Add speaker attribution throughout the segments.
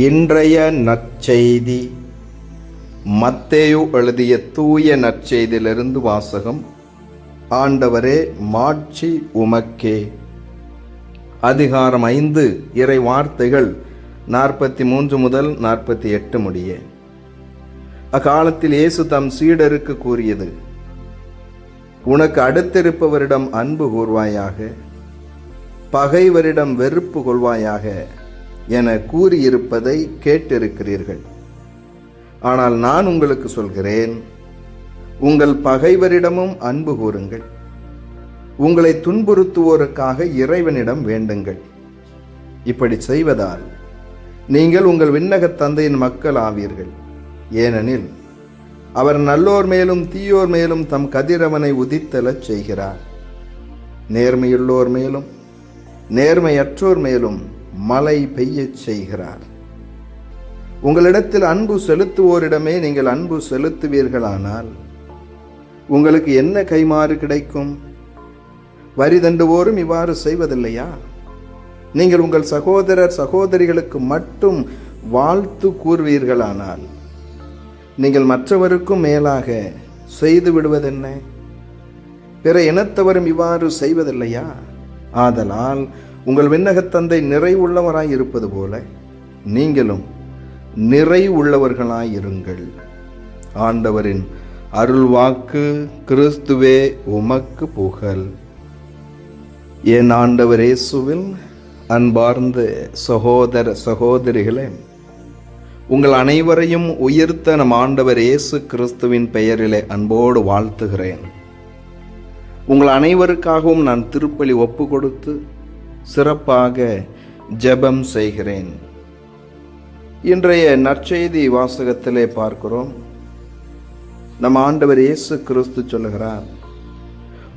Speaker 1: இன்றைய நற்செய்தி. மத்தேயு எழுதிய தூய நற்செய்தியிலிருந்து வாசகம் ஆண்டவரே மாட்சி உமக்கே. அதிகாரம் ஐந்து இறை வார்த்தைகள் நாற்பத்தி மூன்று முதல் நாற்பத்தி எட்டு முடிய. அக்காலத்தில் இயேசு தம் சீடருக்கு கூறியது உனக்கு அடுத்திருப்பவரிடம் அன்பு கூர்வாயாக பகைவரிடம் வெறுப்பு கொள்வாயாக. என கூறியிருப்பதை கேட்டிருக்கிறீர்கள். ஆனால் நான் உங்களுக்கு சொல்கிறேன் உங்கள் பகைவரிடமும் அன்பு கூறுங்கள். உங்களை துன்புறுத்துவோருக்காக இறைவனிடம் வேண்டுங்கள். இப்படி செய்வதால் நீங்கள் உங்கள் விண்ணகத் தந்தையின் மக்கள் ஆவீர்கள். ஏனெனில் அவர் நல்லோர் மேலும் தீயோர் மேலும் தம் கதிரவனை உதித்தலச் செய்கிறார். நேர்மையுள்ளோர் மேலும் நேர்மையற்றோர் மேலும் மழை பெய்யச் செய்கிறார். உங்களிடத்தில் அன்பு செலுத்துவோரிடமே நீங்கள் அன்பு செலுத்துவீர்களானால் உங்களுக்கு என்ன கைமாறு கிடைக்கும்? வரி தண்டுவோரும் இவ்வாறு செய்வதில்லையா? நீங்கள் உங்கள் சகோதரர் சகோதரிகளுக்கு மட்டும் வாழ்த்து கூறுவீர்களானால் நீங்கள் மற்றவருக்கும் மேலாக செய்து விடுவதென்ன? பிற இனத்தவரும் இவ்வாறு செய்வதில்லையா? ஆதலால் உங்கள் விண்ணகத் தந்தை நிறைவுள்ளவராய் இருப்பது போல நீங்களும் நிறைவுள்ளவர்களாயிருங்கள் ஆண்டவரின் அருள்வாக்கு கிறிஸ்துவே உமக்கு புகழ். என் ஆண்டவர் இயேசுவில் அன்பார்ந்த சகோதர சகோதரிகளே உங்கள் அனைவரையும் உயிர்த்த நம் ஆண்டவர் இயேசு கிறிஸ்துவின் பெயரிலே அன்போடு வாழ்த்துகிறேன். உங்கள் அனைவருக்காகவும் நான் திருப்பலி ஒப்பு கொடுத்து சிறப்பாக ஜெபம் செய்கிறேன். இன்றைய நற்செய்தி வாசகத்திலே பார்க்கிறோம். நம் ஆண்டவர் இயேசு கிறிஸ்து சொல்லுகிறார்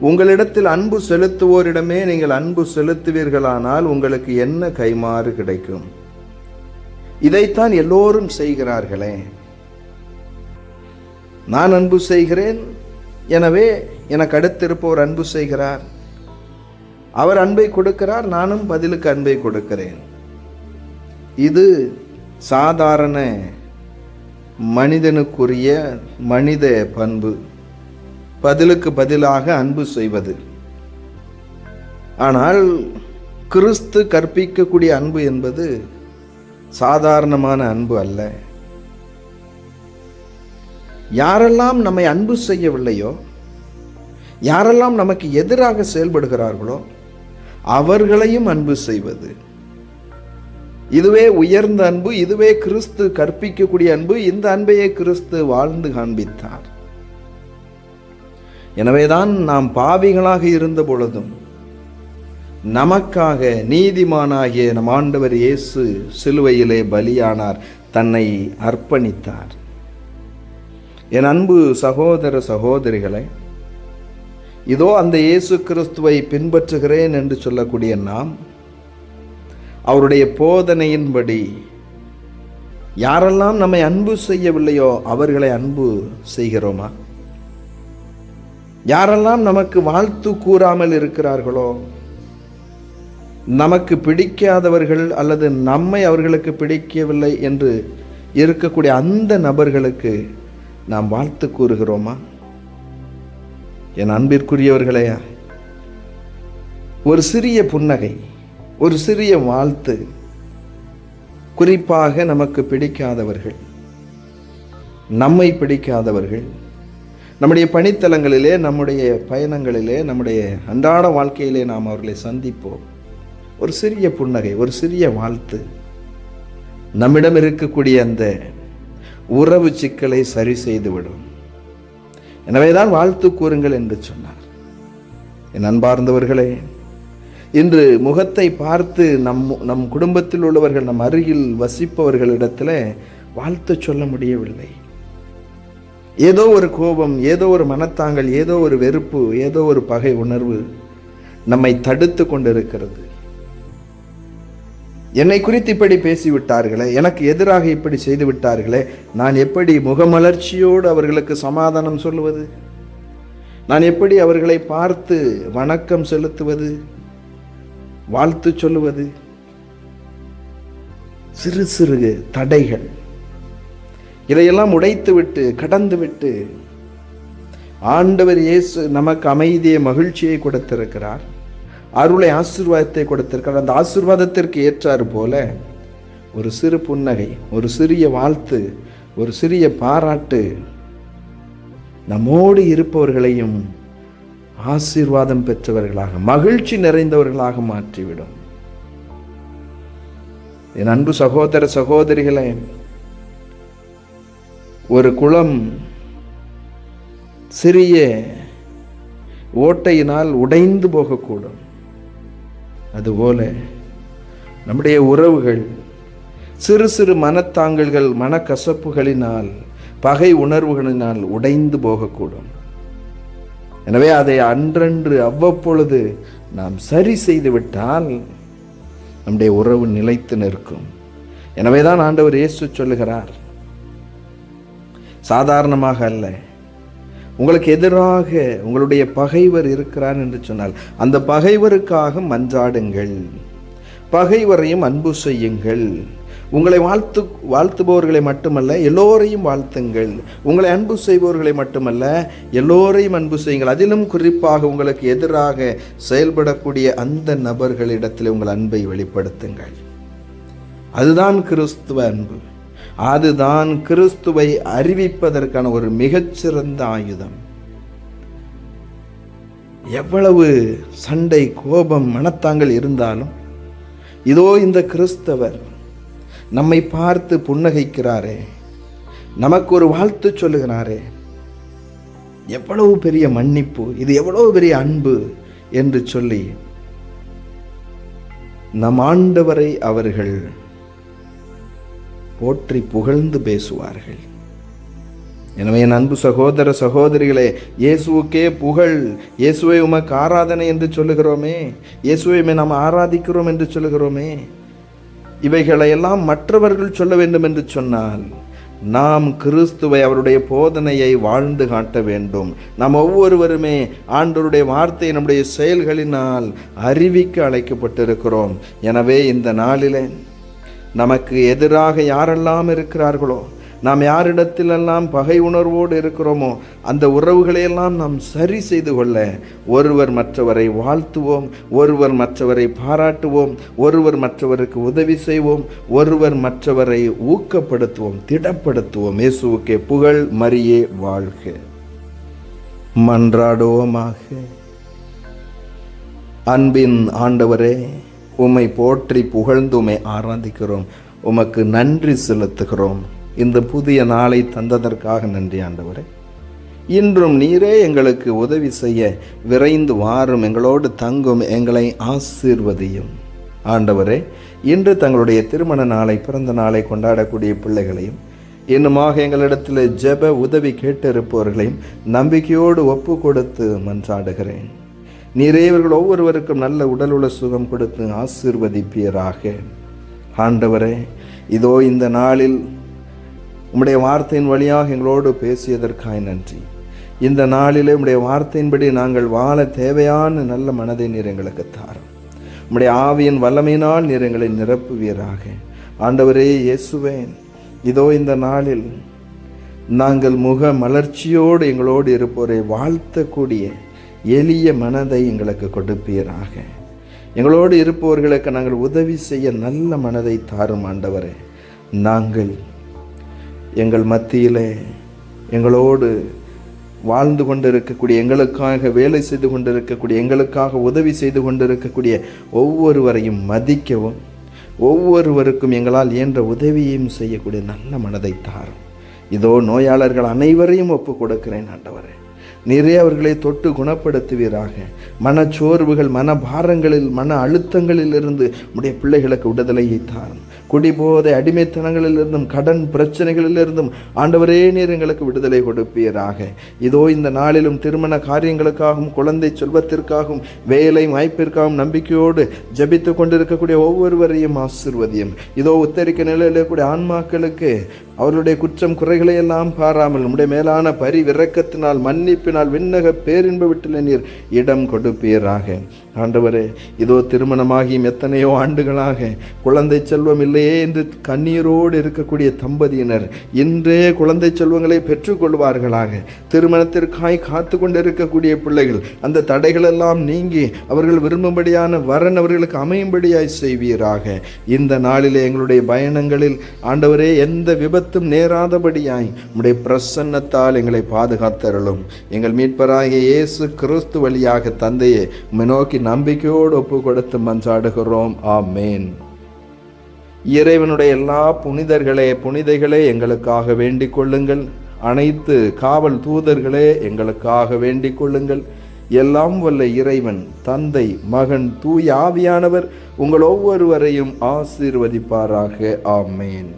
Speaker 1: உங்களிடத்தில் அன்பு செலுத்துவோரிடமே நீங்கள் அன்பு செலுத்துவீர்களானால் உங்களுக்கு என்ன கைமாறு கிடைக்கும்? இதைத்தான் எல்லோரும் செய்கிறார்களே. நான் அன்பு செய்கிறேன் எனவே எனக்கு அடுத்திருப்பவர் அன்பு செய்கிறார். அவர் அன்பை கொடுக்கிறார் நானும் பதிலுக்கு அன்பை கொடுக்கிறேன். இது சாதாரண மனிதனுக்குரிய மனித பண்பு. பதிலுக்கு பதிலாக அன்பு செய்வது. ஆனால் கிறிஸ்து கற்பிக்கக்கூடிய அன்பு என்பது சாதாரணமான அன்பு அல்ல. யாரெல்லாம் நம்மை அன்பு செய்யவில்லையோ யாரெல்லாம் நமக்கு எதிராக செயல்படுகிறார்களோ அவர்களையும் அன்பு செய்வது. இதுவே உயர்ந்த அன்பு இதுவே கிறிஸ்து கற்பிக்கக்கூடிய அன்பு இந்த அன்பையே கிறிஸ்து வாழ்ந்து காண்பித்தார். எனவேதான் நாம் பாவிகளாக இருந்த பொழுதும் நமக்காக நீதிமானாகிய நம் ஆண்டவர் இயேசு சிலுவையிலே பலியானார் தன்னை அர்ப்பணித்தார். என் அன்பு சகோதர சகோதரிகளை இதோ அந்த இயேசு கிறிஸ்துவை பின்பற்றுகிறேன் என்று சொல்லக்கூடிய நாம் அவருடைய போதனையின்படி யாரெல்லாம் நம்மை அன்பு செய்யவில்லையோ அவர்களை அன்பு செய்கிறோமா? யாரெல்லாம் நமக்கு வாழ்த்து கூறாமல் இருக்கிறார்களோ நமக்கு பிடிக்காதவர்கள் அல்லது நம்மை அவர்களுக்கு பிடிக்கவில்லை என்று இருக்கக்கூடிய அந்த நபர்களுக்கு நாம் வாழ்த்து கூறுகிறோமா? என் அன்பிற்குரியவர்களே ஒரு சிறிய புன்னகை ஒரு சிறிய வாழ்த்து குறிப்பாக நமக்கு பிடிக்காதவர்கள் நம்மை பிடிக்காதவர்கள் நம்முடைய பணித்தலங்களிலே நம்முடைய பயணங்களிலே நம்முடைய அன்றாட வாழ்க்கையிலே நாம் அவர்களை சந்திப்போம். ஒரு சிறிய புன்னகை ஒரு சிறிய வாழ்த்து நம்மிடம் இருக்கக்கூடிய அந்த உறவு சிக்கலை சரி செய்துவிடும். எனவே தான் வாழ்த்து கூறுங்கள் என்று சொன்னார். என் அன்பார்ந்தவர்களே இன்று முகத்தை பார்த்து நம் நம் குடும்பத்தில் உள்ளவர்கள் நம் அருகில் வசிப்பவர்களிடத்தில் வாழ்த்து சொல்ல முடியவில்லை. ஏதோ ஒரு கோபம் ஏதோ ஒரு மனத்தாங்கல் ஏதோ ஒரு வெறுப்பு ஏதோ ஒரு பகை உணர்வு நம்மை தடுத்து கொண்டிருக்கிறது. என்னை குறித்து இப்படி பேசிவிட்டார்களே? எனக்கு எதிராக இப்படி செய்து விட்டார்களே நான் எப்படி முகமலர்ச்சியோடு அவர்களுக்கு சமாதானம் சொல்லுவது? நான் எப்படி அவர்களை பார்த்து வணக்கம் செலுத்துவது? வாழ்த்து சொல்லுவது? சிறு சிறு தடைகள். இதையெல்லாம் உடைத்துவிட்டு கடந்துவிட்டு ஆண்டவர் இயேசு நமக்கு அமைதியை மகிழ்ச்சியை கொடுத்திருக்கிறார். அருளை ஆசீர்வாதத்தை கொடுத்திருக்கிறார். அந்த ஆசீர்வாதத்திற்கு ஏற்றாறு போல ஒரு சிறு புன்னகை ஒரு சிறிய வாழ்த்து ஒரு சிறிய பாராட்டு நம்மோடு இருப்பவர்களையும் ஆசீர்வாதம் பெற்றவர்களாக மகிழ்ச்சி நிறைந்தவர்களாக மாற்றிவிடும். என் அன்பு சகோதர சகோதரிகளே ஒரு குளம் சிறிய ஓட்டையினால் உடைந்து போகக்கூடும். அதுபோல நம்முடைய உறவுகள் சிறு சிறு மனத்தாங்கல்கள் மனக்கசப்புகளினால் பகை உணர்வுகளினால் உடைந்து போகக்கூடும். எனவே அதை அன்றன்று அவ்வப்பொழுது நாம் சரி செய்துவிட்டால் நம்முடைய உறவு நிலைத்து நிற்கும். எனவே தான் ஆண்டவர் இயேசு சொல்லுகிறார். சாதாரணமாக அல்ல. உங்களுக்கு எதிராக உங்களுடைய பகைவர் இருக்கிறார் என்று சொன்னால் அந்த பகைவருக்காக மன்றாடுங்கள். பகைவரையும் அன்பு செய்யுங்கள். உங்களை வாழ்த்து வாழ்த்துபவர்களை மட்டுமல்ல எல்லோரையும் வாழ்த்துங்கள். உங்களை அன்பு செய்பவர்களை மட்டுமல்ல எல்லோரையும் அன்பு செய்யுங்கள். அதிலும் குறிப்பாக உங்களுக்கு எதிராக செயல்படக்கூடிய அந்த நபர்களிடத்தில் உங்கள் அன்பை வெளிப்படுத்துங்கள். அதுதான் கிறிஸ்துவ அன்பு. அதுதான் கிறிஸ்துவை அறிவிப்பதற்கான ஒரு மிகச்சிறந்த ஆயுதம். எவ்வளவு சண்டை கோபம் மனத்தாங்கள் இருந்தாலும் இதோ இந்த கிறிஸ்தவர் நம்மை பார்த்து புன்னகைக்கிறாரே நமக்கு ஒரு வாழ்த்து சொல்லுகிறாரே எவ்வளவு பெரிய மன்னிப்பு இது எவ்வளவு பெரிய அன்பு என்று சொல்லி நம் ஆண்டவரை அவர்கள் போற்றி புகழ்ந்து பேசுவார்கள். எனவே என் அன்பு சகோதர சகோதரிகளே இயேசுவுக்கே புகழ். இயேசுவை உமக்கு ஆராதனை என்று சொல்லுகிறோமே. இயேசுவை நாம் ஆராதிக்கிறோம் என்று சொல்லுகிறோமே. இவைகளையெல்லாம் மற்றவர்கள் சொல்ல வேண்டும் என்று சொன்னால் நாம் கிறிஸ்துவை அவருடைய போதனையை வாழ்ந்து காட்ட வேண்டும். நாம் ஒவ்வொருவருமே ஆண்டவருடைய வார்த்தையை நம்முடைய செயல்களினால் அறிவிக்க அழைக்கப்பட்டிருக்கிறோம். எனவே இந்த நாளிலே நமக்கு எதிராக யாரெல்லாம் இருக்கிறார்களோ நாம் யாரிடத்திலெல்லாம் பகை உணர்வோடு இருக்கிறோமோ அந்த உறவுகளையெல்லாம் நாம் சரி செய்து கொள்ள ஒருவர் மற்றவரை வாழ்த்துவோம் ஒருவர் மற்றவரை பாராட்டுவோம் ஒருவர் மற்றவருக்கு உதவி செய்வோம் ஒருவர் மற்றவரை ஊக்கப்படுத்துவோம் திடப்படுத்துவோம். இயேசுவுக்கே புகழ் மரியே வாழ்க. மன்றாடுவோமாக. அன்பின் ஆண்டவரே உம்மை போற்றி புகழ்ந்து உம்மை ஆராதிக்கிறோம். உமக்கு நன்றி செலுத்துகிறோம். இந்த புதிய நாளை தந்ததற்காக நன்றி ஆண்டவரே. இன்றும் நீரே எங்களுக்கு உதவி செய்ய விரைந்து வாரும். எங்களோடு தங்கும் எங்களை ஆசீர்வதியும். ஆண்டவரே இன்று தங்களுடைய திருமண நாளை பிறந்த நாளை கொண்டாடக்கூடிய பிள்ளைகளையும் இன்னுமாக எங்களிடத்தில் ஜெப உதவி கேட்டிருப்பவர்களையும் நம்பிக்கையோடு ஒப்பு கொடுத்து மன்றாடுகிறேன். நீரே இவர்கள் ஒவ்வொருவருக்கும் நல்ல உடலுள்ள சுகம் கொடுத்து ஆசீர்வதிப்பீராக. ஆண்டவரே இதோ இந்த நாளில் உம்முடைய வார்த்தையின் வழியாக எங்களோடு பேசியதற்காய் நன்றி. இந்த நாளிலே உம்முடைய வார்த்தையின்படி நாங்கள் வாழ தேவையான நல்ல மனதை நீர் எங்களுக்கு தாரும். உம்முடைய ஆவியின் வல்லமையினால் நீர் எங்களை நிரப்புவீராக. ஆண்டவரே இயேசுவேன் இதோ இந்த நாளில் நாங்கள் முக மலர்ச்சியோடு எங்களோடு இருப்போரை வாழ்த்தக்கூடிய எளிய மனதை எங்களுக்கு கொடுப்பீராக. எங்களோடு இருப்பவர்களுக்கு நாங்கள் உதவி செய்ய நல்ல மனதை தாரும் ஆண்டவரே. நாங்கள் எங்கள் மத்தியிலே எங்களோடு வாழ்ந்து கொண்டிருக்கக்கூடிய எங்களுக்காக வேலை செய்து கொண்டிருக்கக்கூடிய எங்களுக்காக உதவி செய்து கொண்டிருக்கக்கூடிய ஒவ்வொருவரையும் மதிக்கவும் ஒவ்வொருவருக்கும் எங்களால் இயன்ற உதவியையும் செய்யக்கூடிய நல்ல மனதை தாரும். இதோ நோயாளர்கள் அனைவரையும் ஒப்பு கொடுக்கிறேன் ஆண்டவரே. நிறைய அவர்களை தொட்டு குணப்படுத்துவீராக. மனச்சோர்வுகள் மன பாரங்களில் மன அழுத்தங்களிலிருந்து உடைய பிள்ளைகளுக்கு விடுதலையை தாரும். குடிபோதை அடிமைத்தனங்களிலிருந்தும் கடன் பிரச்சனைகளிலிருந்தும் ஆண்டவரே நீர் எங்களுக்கு விடுதலை கொடுப்பீராக. இதோ இந்த நாளிலும் திருமண காரியங்களுக்காகவும் குழந்தை செல்வத்திற்காகவும் வேலை வாய்ப்பிற்காகவும் நம்பிக்கையோடு ஜபித்து கொண்டிருக்கக்கூடிய ஒவ்வொருவரையும் ஆசிர்வதியும். இதோ உத்தரிக்க நிலையில் இருக்கக்கூடிய ஆன்மாக்களுக்கு அவர்களுடைய குற்றம் குறைகளை எல்லாம் பாராமல் நம்முடைய மேலான பரிவிரக்கத்தினால் மன்னிப்பினால் விண்ணக பேரின்ப வீட்டில் நீர் இடம் கொடுப்பீராக. ஆண்டவரே இதோ திருமணமாகியும் எத்தனையோ ஆண்டுகளாக குழந்தை செல்வம் இல்லையே என்று கண்ணீரோடு இருக்கக்கூடிய தம்பதியினர் இன்றே குழந்தை செல்வங்களை பெற்றுக்கொள்வார்களாக. திருமணத்திற்காய் காத்து கொண்டு இருக்கக்கூடிய பிள்ளைகள் அந்த தடைகளெல்லாம் நீங்கி அவர்கள் விரும்பும்படியான வரன் அவர்களுக்கு அமையும்படியாய் செய்வீராக. இந்த நாளிலே எங்களுடைய பயணங்களில் ஆண்டவரே எந்த விபத்தும் நேராதபடியாய் உடைய பிரசன்னத்தால் எங்களை பாதுகாத்தருளும். எங்கள் மீட்பராகிய இயேசு கிறிஸ்து வழியாக தந்தையே நோக்கி நம்பிக்கையோடு ஒப்பு கொடுத்து மன்றாடுகிறோம். ஆமேன். இறைவனுடைய எல்லா புனிதர்களே புனிதைகளே எங்களுக்காக வேண்டிக் கொள்ளுங்கள். அனைத்து காவல் தூதர்களே எங்களுக்காக வேண்டிக் கொள்ளுங்கள். எல்லாம் வல்ல இறைவன் தந்தை மகன் தூய் ஆவியானவர் உங்கள் ஒவ்வொருவரையும் ஆசீர்வதிப்பாராக. ஆமேன்.